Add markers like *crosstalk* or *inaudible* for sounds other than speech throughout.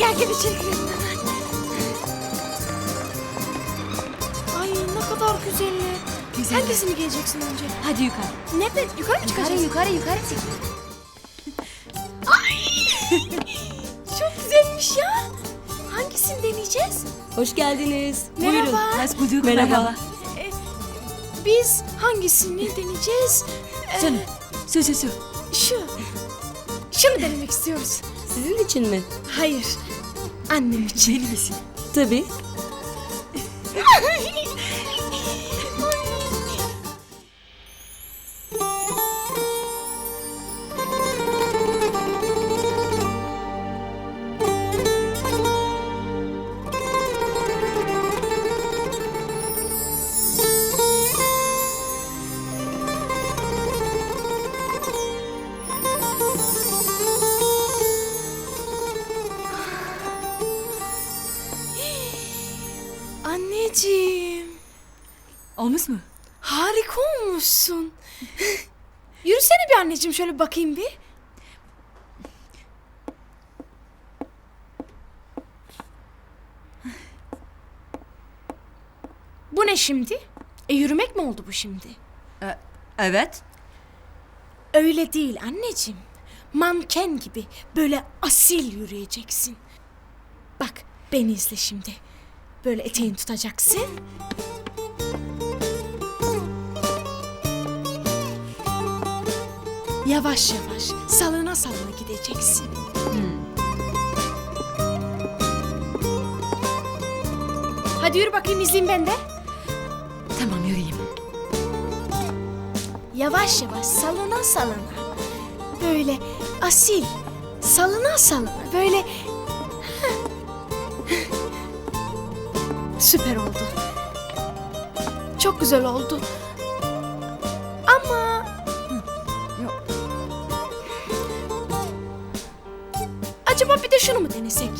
Hadi gel gel içeri girelim. Ay ne kadar güzeller. Güzel. Hangisini giyeceksin önce? Hadi yukarı. Ne be? Yukarı mı Yukarı çıkacağız? yukarı yukarı *laughs* çık. Çok güzelmiş ya. Hangisini deneyeceğiz? Hoş geldiniz. Merhaba. Buyurun. Hoş bulduk. Merhaba. Ee, biz hangisini deneyeceğiz? Ee, Canım. Su su su. Şu. Şunu denemek istiyoruz. Sizin için mi? Hayır. Annem için. Deli misin? Tabii. *laughs* Anneciğim. Olmuş mu? Harika olmuşsun. *laughs* Yürüsene bir anneciğim şöyle bakayım bir. Bu ne şimdi? E yürümek mi oldu bu şimdi? Ee, evet. Öyle değil anneciğim. Manken gibi böyle asil yürüyeceksin. Bak beni izle şimdi. Böyle eteğini tutacaksın. Yavaş yavaş salına salına gideceksin. Hadi yürü bakayım izleyeyim ben de. Tamam yürüyeyim. Yavaş yavaş salına salına. Böyle asil. Salına salına. Böyle... Süper oldu. Çok güzel oldu. Ama... Yok. Acaba bir de şunu mu denesek?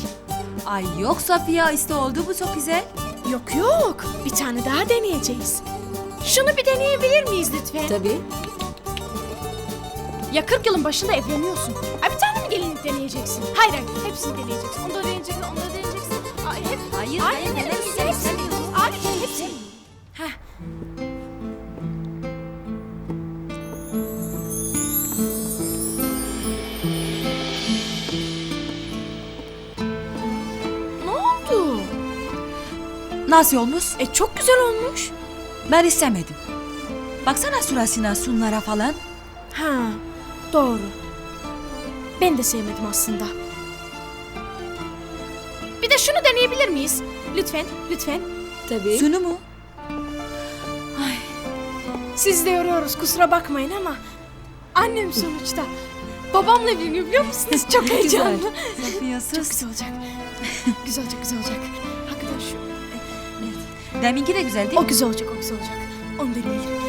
Ay yok Safiye işte oldu bu çok güzel. Yok yok. Bir tane daha deneyeceğiz. Şunu bir deneyebilir miyiz lütfen? Tabii. Ya 40 yılın başında evleniyorsun. Ay bir tane mi gelinlik deneyeceksin? Hayır hayır hepsini deneyeceksin. Onu da deneyeceksin, onu da deneyeceksin. Nasıl olmuş? E çok güzel olmuş. Ben istemedim. Baksana surasına sunlara falan. Ha, doğru. Ben de sevmedim aslında. Bir de şunu deneyebilir miyiz? Lütfen, lütfen. Tabii. Sunu mu? Siz de yoruyoruz kusura bakmayın ama annem sonuçta. Babamla evleniyor biliyor musunuz? Çok *laughs* heyecanlı. Safiye Çok güzel olacak. güzel olacak, güzel olacak. Deminki de güzel değil O mi? güzel olacak, o güzel olacak. Onu deneyelim.